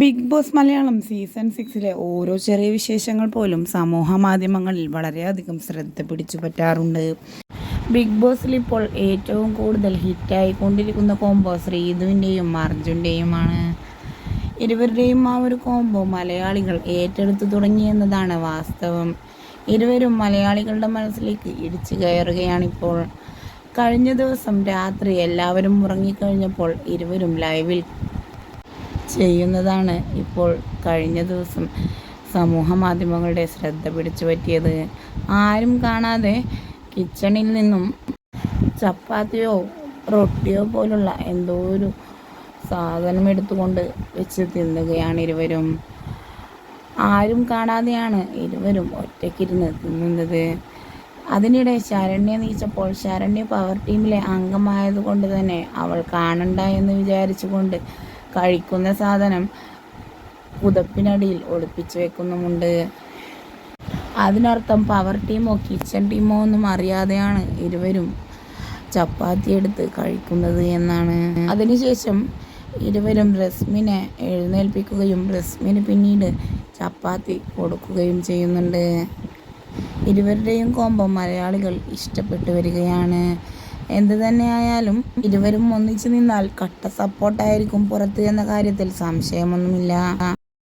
Big Boss Malayalam season സിക്സിലെ ഓരോ ചെറിയ വിശേഷങ്ങൾ പോലും സമൂഹ മാധ്യമങ്ങളിൽ വളരെയധികം ശ്രദ്ധ പിടിച്ചു പറ്റാറുണ്ട്. ബിഗ് ബോസിൽ ഇപ്പോൾ ഏറ്റവും കൂടുതൽ ഹിറ്റായി കൊണ്ടിരിക്കുന്ന കോംബോ ശ്രീധുവിന്റെയും അർജുന്റെയുമാണ്. ഇരുവരുടെയും ആ ഒരു കോംബോ മലയാളികൾ ഏറ്റെടുത്തു തുടങ്ങിയെന്നതാണ് വാസ്തവം. ഇരുവരും മലയാളികളുടെ മനസ്സിലേക്ക് ഇടിച്ചു കയറുകയാണിപ്പോൾ. കഴിഞ്ഞ ദിവസം രാത്രി എല്ലാവരും ഉറങ്ങിക്കഴിഞ്ഞപ്പോൾ ഇരുവരും ലൈവിൽ ചെയ്യുന്നതാണ് ഇപ്പോൾ കഴിഞ്ഞ ദിവസം സമൂഹ മാധ്യമങ്ങളുടെ ശ്രദ്ധ പിടിച്ചു പറ്റിയത്. ആരും കാണാതെ കിച്ചണിൽ നിന്നും ചപ്പാത്തിയോ റൊട്ടിയോ പോലുള്ള എന്തോ ഒരു സാധനം എടുത്തുകൊണ്ട് വെച്ച് തിന്നുകയാണ് ഇരുവരും. ആരും കാണാതെയാണ് ഇരുവരും ഒറ്റയ്ക്കിരുന്ന് തിന്നുന്നത്. അതിനിടെ ശരണ്യ നീച്ചപ്പോൾ ശരണ്യ പവർ ടീമിലെ അംഗമായതുകൊണ്ട് തന്നെ അവൾ കാണണ്ട എന്ന് വിചാരിച്ചുകൊണ്ട് കഴിക്കുന്ന സാധനം പുതപ്പിനടിയിൽ ഒളിപ്പിച്ചു വെക്കുന്നുമുണ്ട്. അതിനർത്ഥം പവർ ടീമോ കിച്ചൺ ടീമോ ഒന്നും അറിയാതെയാണ് ഇരുവരും ചപ്പാത്തി എടുത്ത് കഴിക്കുന്നത് എന്നാണ്. അതിനുശേഷം ഇരുവരും റസ്മിനെ എഴുന്നേൽപ്പിക്കുകയും റസ്മിന് പിന്നീട് ചപ്പാത്തി കൊടുക്കുകയും ചെയ്യുന്നുണ്ട്. ഇരുവരുടെയും കോമ്പം മലയാളികൾ ഇഷ്ടപ്പെട്ടു വരികയാണ്. എന്ത് തന്നെയായാലും ഇരുവരും ഒന്നിച്ചു നിന്നാൽ കട്ട സപ്പോർട്ടായിരിക്കും പുറത്ത് എന്ന കാര്യത്തിൽ സംശയമൊന്നുമില്ല.